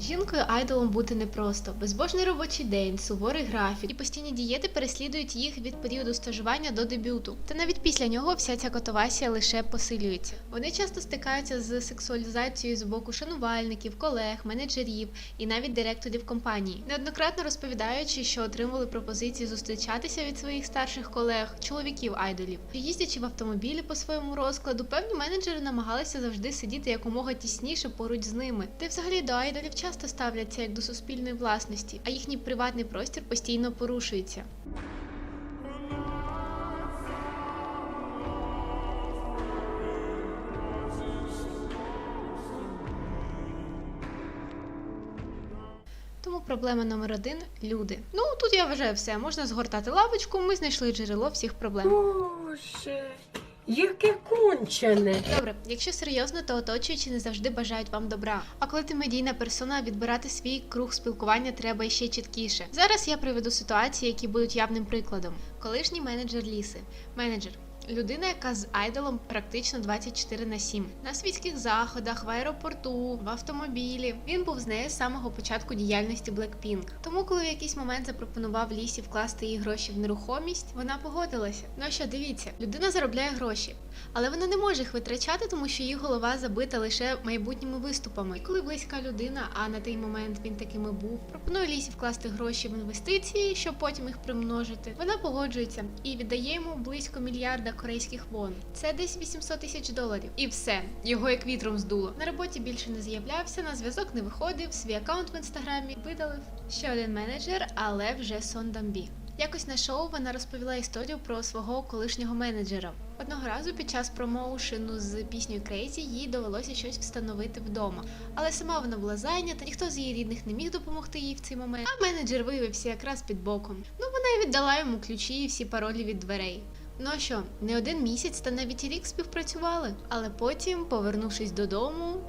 Жінкою айдолом бути непросто. Безбожний робочий день, суворий графік і постійні дієти переслідують їх від періоду стажування до дебюту. Та навіть після нього вся ця котовасія лише посилюється. Вони часто стикаються з сексуалізацією з боку шанувальників, колег, менеджерів і навіть директорів компанії, неоднократно розповідаючи, що отримували пропозиції зустрічатися від своїх старших колег, чоловіків айдолів. Їздячи в автомобілі по своєму розкладу, певні менеджери намагалися завжди сидіти якомога тісніше поруч з ними. Та взагалі до айдолів часто ставляться як до суспільної власності, а їхній приватний простір постійно порушується. Тому проблема номер один люди. Ну тут я вважаю все. Можна згортати лавочку. Ми знайшли джерело всіх проблем. Боже, яке кончене. Добре, якщо серйозно, то оточуючі не завжди бажають вам добра. А коли ти медійна персона, відбирати свій круг спілкування треба ще чіткіше. Зараз я приведу ситуації, які будуть явним прикладом. Колишній менеджер ліси. Менеджер. Людина, яка з айдолом практично 24 на 7. На світських заходах, в аеропорту, в автомобілі. Він був з нею з самого початку діяльності Blackpink. Тому, коли в якийсь момент запропонував лісі вкласти її гроші в нерухомість, вона погодилася. Ну що, дивіться, людина заробляє гроші, але вона не може їх витрачати, тому що її голова забита лише майбутніми виступами. Коли близька людина, а на той момент він такими був, пропонує лісі вкласти гроші в інвестиції, щоб потім їх примножити. Вона погоджується і віддає йому близько мільярда корейських вон. Це десь 800 тисяч доларів. І все, його як вітром здуло. На роботі більше не з'являвся, на зв'язок не виходив, свій аккаунт в інстаграмі видалив. Ще один менеджер, але вже Сон Дамбі. Якось на шоу вона розповіла історію про свого колишнього менеджера. Одного разу під час промоушену з піснею Crazy їй довелося щось встановити вдома, але сама вона була зайнята, ніхто з її рідних не міг допомогти їй в цей момент. А менеджер виявився якраз під боком. Ну вона й віддала йому ключі і всі паролі від дверей. Ну а що, не один місяць та навіть і рік співпрацювали, але потім, повернувшись додому,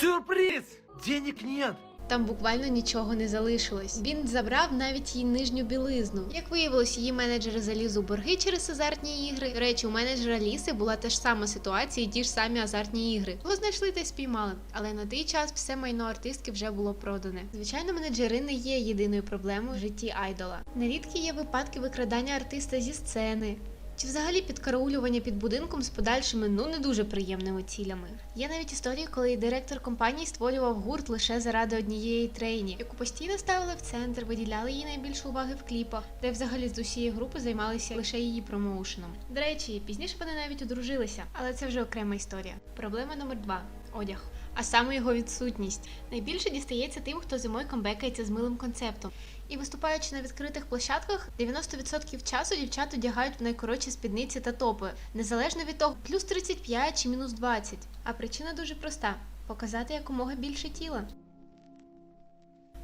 Сюрприз! Денег нет! Там буквально нічого не залишилось. Він забрав навіть її нижню білизну. Як виявилось, її менеджери заліз у борги через азартні ігри. До речі, у менеджера Ліси була та ж сама ситуація і ті ж самі азартні ігри. Його знайшли та спіймали. Але на той час все майно артистки вже було продане. Звичайно, менеджери не є єдиною проблемою в житті айдола. Нерідкі є випадки викрадання артиста зі сцени. Чи взагалі підкараулювання під будинком з подальшими ну не дуже приємними цілями? Є навіть історії, коли директор компанії створював гурт лише заради однієї трейні, яку постійно ставили в центр, виділяли їй найбільше уваги в кліпах, де взагалі з усієї групи займалися лише її промоушеном. До речі, пізніше вони навіть одружилися, але це вже окрема історія. Проблема номер два одяг. А саме його відсутність найбільше дістається тим, хто зимою камбекається з милим концептом. І виступаючи на відкритих площадках, 90% часу дівчат одягають в найкоротші спідниці та топи, незалежно від того, плюс 35 чи мінус 20. А причина дуже проста: показати якомога більше тіла.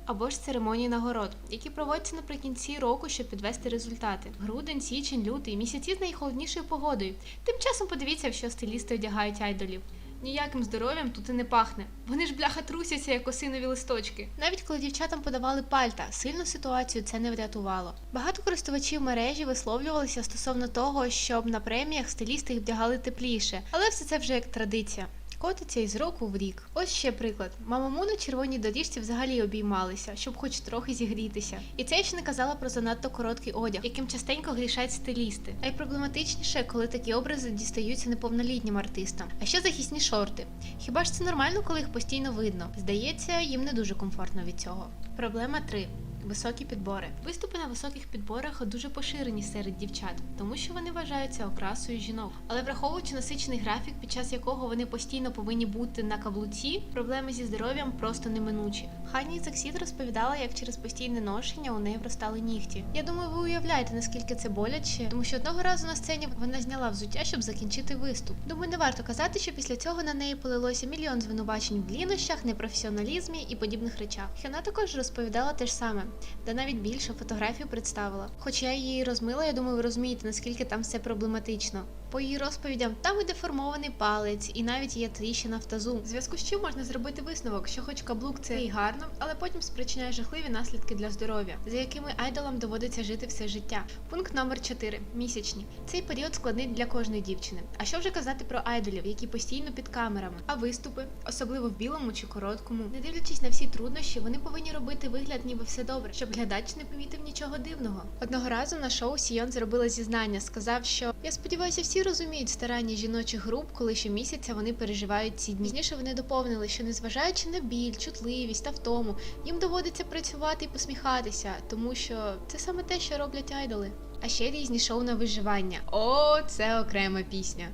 Або ж церемонії нагород, які проводяться наприкінці року, щоб підвести результати. Грудень, січень, лютий, місяці з найхолоднішою погодою. Тим часом подивіться, в що стилісти одягають айдолів. Ніяким здоров'ям тут і не пахне. Вони ж бляха трусяться, як осинові листочки. Навіть коли дівчатам подавали пальта, сильно ситуацію це не врятувало. Багато користувачів мережі висловлювалися стосовно того, щоб на преміях стилісти їх вдягали тепліше, але все це вже як традиція. Котиться із року в рік. Ось ще приклад. Мамаму на червоній доріжці взагалі обіймалися, щоб хоч трохи зігрітися. І це я ще не казала про занадто короткий одяг, яким частенько грішать стилісти. А й проблематичніше, коли такі образи дістаються неповнолітнім артистам. А ще захисні шорти. Хіба ж це нормально, коли їх постійно видно? Здається, їм не дуже комфортно від цього. Проблема 3. Високі підбори. Виступи на високих підборах дуже поширені серед дівчат, тому що вони вважаються окрасою жінок. Але враховуючи насичений графік, під час якого вони постійно повинні бути на каблуці, проблеми зі здоров'ям просто неминучі. Хані Заксід розповідала, як через постійне ношення у неї вростали нігті. Я думаю, ви уявляєте, наскільки це боляче, тому що одного разу на сцені вона зняла взуття, щоб закінчити виступ. Думаю, не варто казати, що після цього на неї полилося мільйон звинувачень в лінощах, непрофесіоналізмі і подібних речах. Хіона також розповідала те ж саме де навіть більше фотографію представила. Хоча я її розмила, я думаю, ви розумієте, наскільки там все проблематично. По її розповідям, там і деформований палець, і навіть є тріщина в тазу. В зв'язку з чим можна зробити висновок, що хоч каблук це і гарно, але потім спричиняє жахливі наслідки для здоров'я, за якими айдолам доводиться жити все життя. Пункт номер 4. місячні. Цей період складний для кожної дівчини. А що вже казати про айдолів, які постійно під камерами, а виступи, особливо в білому чи короткому, не дивлячись на всі труднощі, вони повинні робити вигляд, ніби все добре, щоб глядач не помітив нічого дивного. Одного разу на шоу Сійон зробила зізнання, сказав, що я сподіваюся, всі розуміють старання жіночих груп, коли щомісяця вони переживають ці дні. Пізніше вони доповнили, що незважаючи на біль, чутливість та втому, їм доводиться працювати і посміхатися, тому що це саме те, що роблять айдоли. А ще різні шоу на виживання. О, це окрема пісня.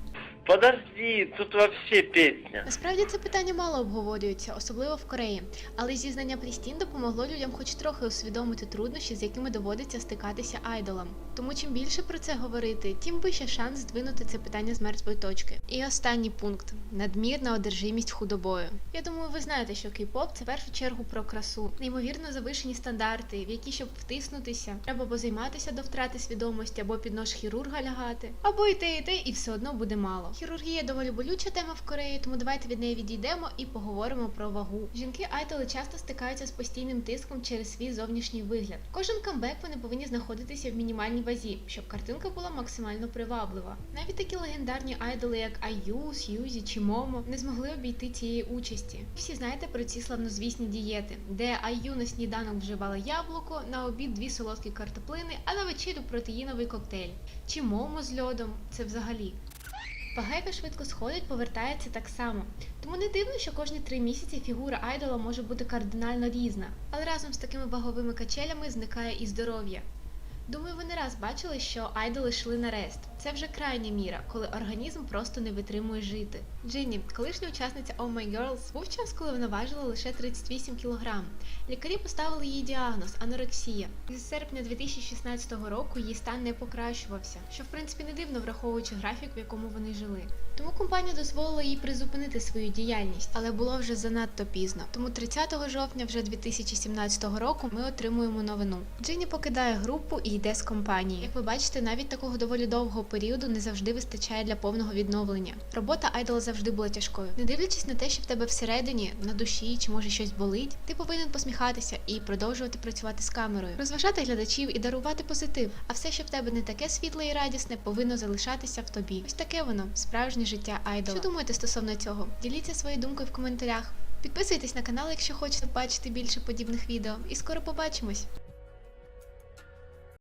Подожди, тут вообще песня. Насправді це питання мало обговорюється, особливо в Кореї. Але зізнання Прістін допомогло людям хоч трохи усвідомити труднощі, з якими доводиться стикатися айдолам. Тому чим більше про це говорити, тим вище шанс здвинути це питання з мертвої точки. І останній пункт надмірна одержимість худобою. Я думаю, ви знаєте, що кей-поп це в першу чергу про красу, неймовірно завишені стандарти, в які щоб втиснутися, треба або займатися до втрати свідомості, або під нож хірурга лягати, або і те, і те, і все одно буде мало. Хірургія доволі болюча тема в Кореї, тому давайте від неї відійдемо і поговоримо про вагу. Жінки айдоли часто стикаються з постійним тиском через свій зовнішній вигляд. Кожен камбек вони повинні знаходитися в мінімальній вазі, щоб картинка була максимально приваблива. Навіть такі легендарні айдоли, як Аю, Сьюзі чи Момо, не змогли обійти цієї участі. Всі знаєте про ці славнозвісні дієти, де Аю на сніданок вживала яблуко, на обід дві солодкі картоплини, а на вечерю протеїновий коктейль. Чи Момо з льодом це взагалі. Вага, швидко сходить, повертається так само. Тому не дивно, що кожні три місяці фігура айдола може бути кардинально різна, але разом з такими ваговими качелями зникає і здоров'я. Думаю, ви не раз бачили, що айдоли йшли на рест. Це вже крайня міра, коли організм просто не витримує жити. Джинні, колишня учасниця Oh My Girls, був час, коли вона важила лише 38 кг. Лікарі поставили їй діагноз анорексія. З серпня 2016 року її стан не покращувався, що в принципі не дивно, враховуючи графік, в якому вони жили. Тому компанія дозволила їй призупинити свою діяльність, але було вже занадто пізно. Тому 30 жовтня вже 2017 року ми отримуємо новину. Джинні покидає групу і йде з компанії. Як ви бачите, навіть такого доволі довгого періоду не завжди вистачає для повного відновлення. Робота айдола завжди була тяжкою. Не дивлячись на те, що в тебе всередині, на душі чи може щось болить, ти повинен посміхатися і продовжувати працювати з камерою, розважати глядачів і дарувати позитив. А все, що в тебе не таке світле і радісне, повинно залишатися в тобі. Ось таке воно справжнє життя айдола. Що думаєте стосовно цього? Діліться своєю думкою в коментарях. Підписуйтесь на канал, якщо хочете бачити більше подібних відео, і скоро побачимось!